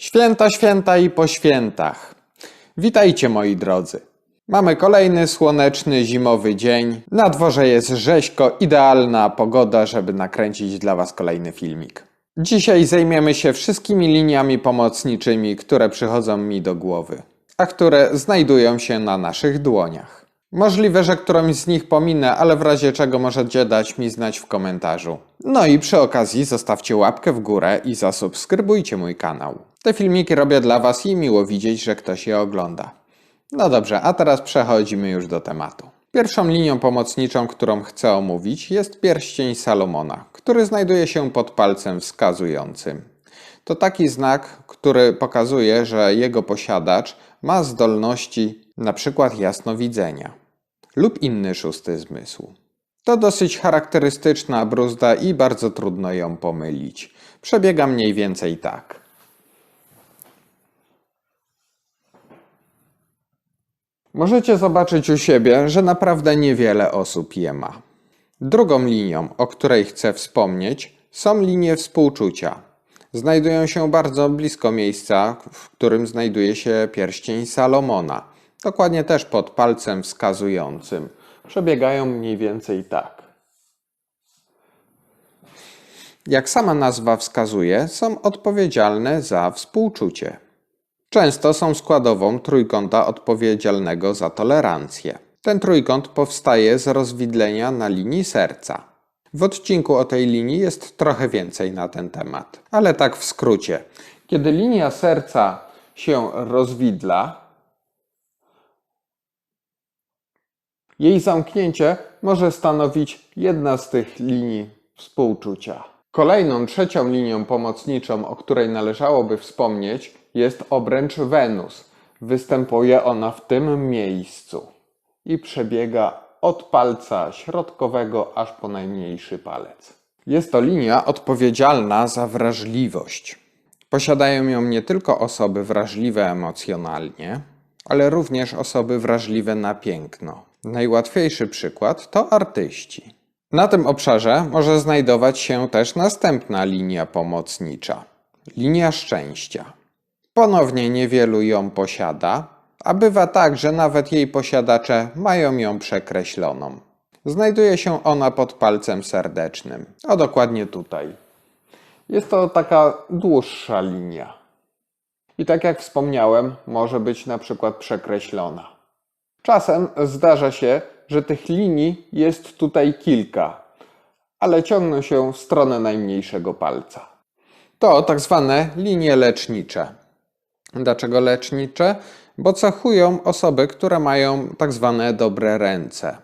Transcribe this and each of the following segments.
Święta, święta i po świętach. Witajcie moi drodzy. Mamy kolejny słoneczny zimowy dzień. Na dworze jest rzeźko, idealna pogoda, żeby nakręcić dla Was kolejny filmik. Dzisiaj zajmiemy się wszystkimi liniami pomocniczymi, które przychodzą mi do głowy, a które znajdują się na naszych dłoniach. Możliwe, że którąś z nich pominę, ale w razie czego możecie dać mi znać w komentarzu. No i przy okazji zostawcie łapkę w górę i zasubskrybujcie mój kanał. Te filmiki robię dla Was i miło widzieć, że ktoś je ogląda. No dobrze, a teraz przechodzimy już do tematu. Pierwszą linią pomocniczą, którą chcę omówić, jest pierścień Salomona, który znajduje się pod palcem wskazującym. To taki znak, który pokazuje, że jego posiadacz ma zdolności np. jasnowidzenia lub inny szósty zmysł. To dosyć charakterystyczna bruzda i bardzo trudno ją pomylić. Przebiega mniej więcej tak. Możecie zobaczyć u siebie, że naprawdę niewiele osób je ma. Drugą linią, o której chcę wspomnieć, są linie współczucia. Znajdują się bardzo blisko miejsca, w którym znajduje się pierścień Salomona. Dokładnie też pod palcem wskazującym. Przebiegają mniej więcej tak. Jak sama nazwa wskazuje, są odpowiedzialne za współczucie. Często są składową trójkąta odpowiedzialnego za tolerancję. Ten trójkąt powstaje z rozwidlenia na linii serca. W odcinku o tej linii jest trochę więcej na ten temat, ale tak w skrócie. Kiedy linia serca się rozwidla, jej zamknięcie może stanowić jedna z tych linii współczucia. Kolejną, trzecią linią pomocniczą, o której należałoby wspomnieć, jest obręcz Wenus. Występuje ona w tym miejscu i przebiega od palca środkowego aż po najmniejszy palec. Jest to linia odpowiedzialna za wrażliwość. Posiadają ją nie tylko osoby wrażliwe emocjonalnie, ale również osoby wrażliwe na piękno. Najłatwiejszy przykład to artyści. Na tym obszarze może znajdować się też następna linia pomocnicza linia szczęścia. Ponownie niewielu ją posiada, a bywa tak, że nawet jej posiadacze mają ją przekreśloną. Znajduje się ona pod palcem serdecznym, a dokładnie tutaj. Jest to taka dłuższa linia. I tak jak wspomniałem, może być na przykład przekreślona. Czasem zdarza się, że tych linii jest tutaj kilka, ale ciągną się w stronę najmniejszego palca. To tak zwane linie lecznicze. Dlaczego lecznicze? Bo cechują osoby, które mają tak zwane dobre ręce.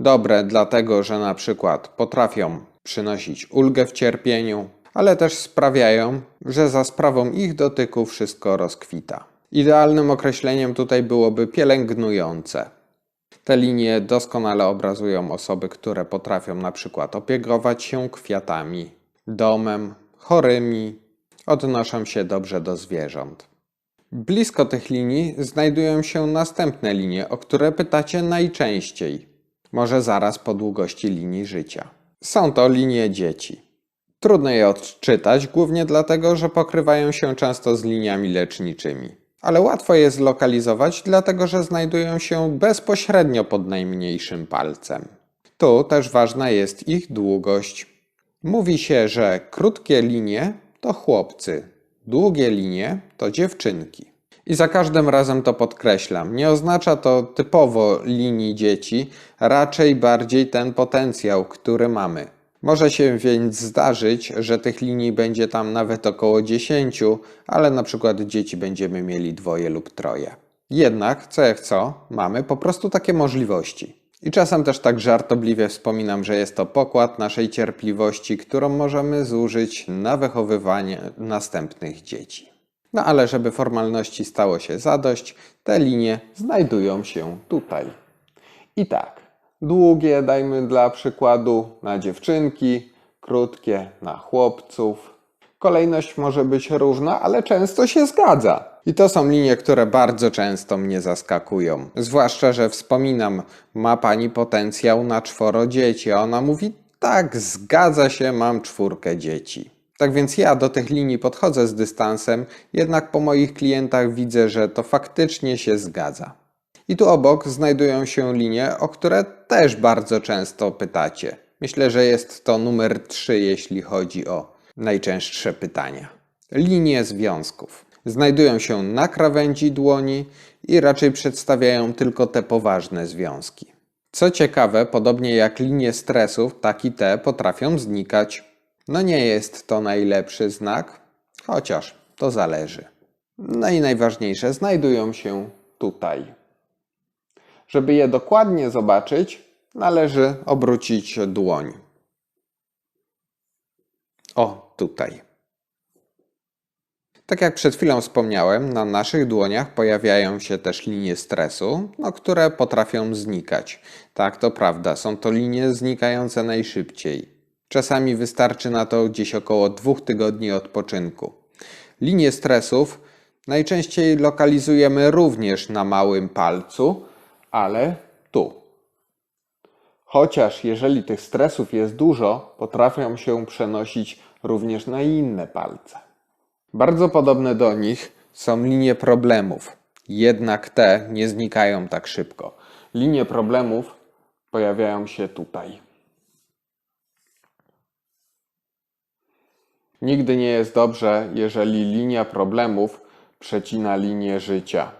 Dobre dlatego, że na przykład potrafią przynosić ulgę w cierpieniu, ale też sprawiają, że za sprawą ich dotyku wszystko rozkwita. Idealnym określeniem tutaj byłoby pielęgnujące. Te linie doskonale obrazują osoby, które potrafią na przykład opiekować się kwiatami, domem, chorymi, odnoszą się dobrze do zwierząt. Blisko tych linii znajdują się następne linie, o które pytacie najczęściej, może zaraz po długości linii życia. Są to linie dzieci. Trudno je odczytać, głównie dlatego, że pokrywają się często z liniami leczniczymi. Ale łatwo je zlokalizować, dlatego że znajdują się bezpośrednio pod najmniejszym palcem. Tu też ważna jest ich długość. Mówi się, że krótkie linie to chłopcy, długie linie to dziewczynki. I za każdym razem to podkreślam. Nie oznacza to typowo linii dzieci, raczej bardziej ten potencjał, który mamy. Może się więc zdarzyć, że tych linii będzie tam nawet około 10, ale na przykład dzieci będziemy mieli dwoje lub troje. Jednak, co jak co, mamy po prostu takie możliwości. I czasem też tak żartobliwie wspominam, że jest to pokład naszej cierpliwości, którą możemy zużyć na wychowywanie następnych dzieci. No ale żeby formalności stało się zadość, te linie znajdują się tutaj. I tak, długie dajmy dla przykładu na dziewczynki, krótkie na chłopców. Kolejność może być różna, ale często się zgadza. I to są linie, które bardzo często mnie zaskakują. Zwłaszcza, że wspominam, ma pani potencjał na czworo dzieci, a ona mówi, tak, zgadza się, mam czwórkę dzieci. Tak więc ja do tych linii podchodzę z dystansem, jednak po moich klientach widzę, że to faktycznie się zgadza. I tu obok znajdują się linie, o które też bardzo często pytacie. Myślę, że jest to numer 3, jeśli chodzi o najczęstsze pytania. Linie związków. Znajdują się na krawędzi dłoni i raczej przedstawiają tylko te poważne związki. Co ciekawe, podobnie jak linie stresów, tak i te potrafią znikać. No nie jest to najlepszy znak, chociaż to zależy. No i najważniejsze, znajdują się tutaj. Żeby je dokładnie zobaczyć, należy obrócić dłoń. O, tutaj. Tak jak przed chwilą wspomniałem, na naszych dłoniach pojawiają się też linie stresu, no, które potrafią znikać. Tak, to prawda, są to linie znikające najszybciej. Czasami wystarczy na to gdzieś około dwóch tygodni odpoczynku. Linie stresów najczęściej lokalizujemy również na małym palcu, ale tu. Chociaż jeżeli tych stresów jest dużo, potrafią się przenosić również na inne palce. Bardzo podobne do nich są linie problemów, jednak te nie znikają tak szybko. Linie problemów pojawiają się tutaj. Nigdy nie jest dobrze, jeżeli linia problemów przecina linię życia.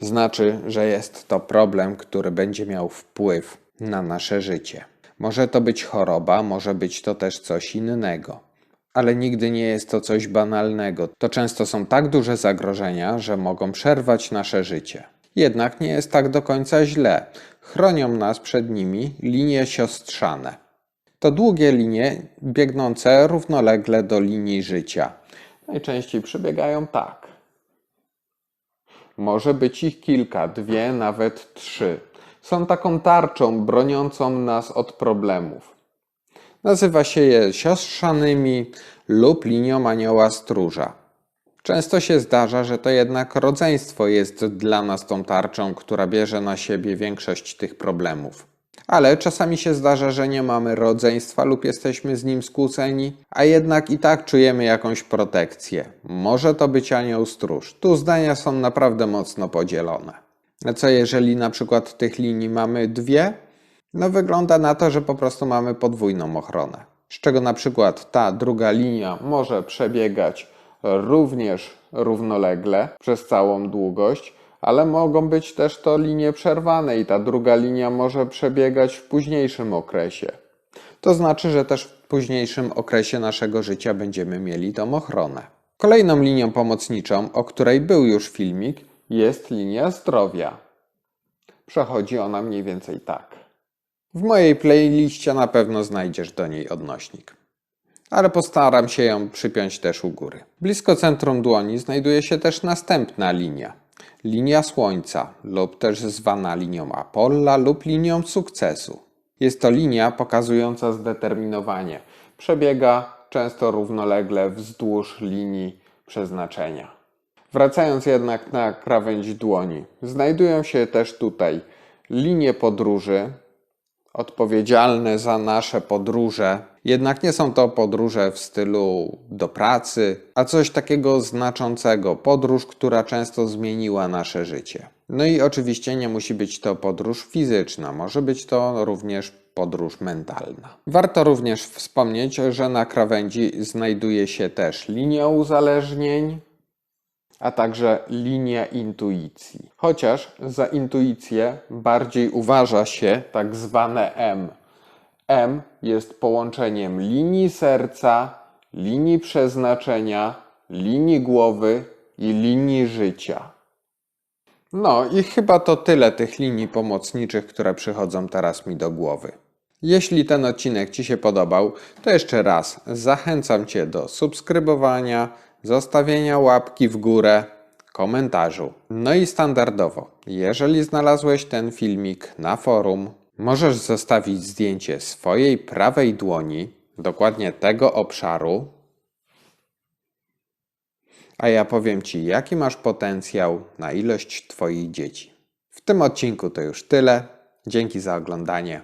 Znaczy, że jest to problem, który będzie miał wpływ na nasze życie. Może to być choroba, może być to też coś innego. Ale nigdy nie jest to coś banalnego. To często są tak duże zagrożenia, że mogą przerwać nasze życie. Jednak nie jest tak do końca źle. Chronią nas przed nimi linie siostrzane. To długie linie biegnące równolegle do linii życia. Najczęściej przebiegają tak. Może być ich kilka, dwie, nawet trzy. Są taką tarczą broniącą nas od problemów. Nazywa się je siostrzanymi lub linią anioła stróża. Często się zdarza, że to jednak rodzeństwo jest dla nas tą tarczą, która bierze na siebie większość tych problemów. Ale czasami się zdarza, że nie mamy rodzeństwa lub jesteśmy z nim skłóceni, a jednak i tak czujemy jakąś protekcję. Może to być anioł stróż. Tu zdania są naprawdę mocno podzielone. Co jeżeli na przykład tych linii mamy dwie? No wygląda na to, że po prostu mamy podwójną ochronę. Z czego na przykład ta druga linia może przebiegać również równolegle przez całą długość, ale mogą być też to linie przerwane i ta druga linia może przebiegać w późniejszym okresie. To znaczy, że też w późniejszym okresie naszego życia będziemy mieli tą ochronę. Kolejną linią pomocniczą, o której był już filmik, jest linia zdrowia. Przechodzi ona mniej więcej tak. W mojej playliście na pewno znajdziesz do niej odnośnik. Ale postaram się ją przypiąć też u góry. Blisko centrum dłoni znajduje się też następna linia. Linia Słońca, lub też zwana linią Apolla lub linią sukcesu. Jest to linia pokazująca zdeterminowanie. Przebiega często równolegle wzdłuż linii przeznaczenia. Wracając jednak na krawędź dłoni, znajdują się też tutaj linie podróży, odpowiedzialne za nasze podróże. Jednak nie są to podróże w stylu do pracy, a coś takiego znaczącego podróż, która często zmieniła nasze życie. No i oczywiście nie musi być to podróż fizyczna, może być to również podróż mentalna. Warto również wspomnieć, że na krawędzi znajduje się też linia uzależnień, a także linia intuicji. Chociaż za intuicję bardziej uważa się tak zwane M. M jest połączeniem linii serca, linii przeznaczenia, linii głowy i linii życia. No i chyba to tyle tych linii pomocniczych, które przychodzą teraz mi do głowy. Jeśli ten odcinek Ci się podobał, to jeszcze raz zachęcam Cię do subskrybowania, zostawienia łapki w górę, komentarzu. No i standardowo, jeżeli znalazłeś ten filmik na forum, możesz zostawić zdjęcie swojej prawej dłoni, dokładnie tego obszaru, a ja powiem Ci, jaki masz potencjał na ilość Twoich dzieci. W tym odcinku to już tyle. Dzięki za oglądanie.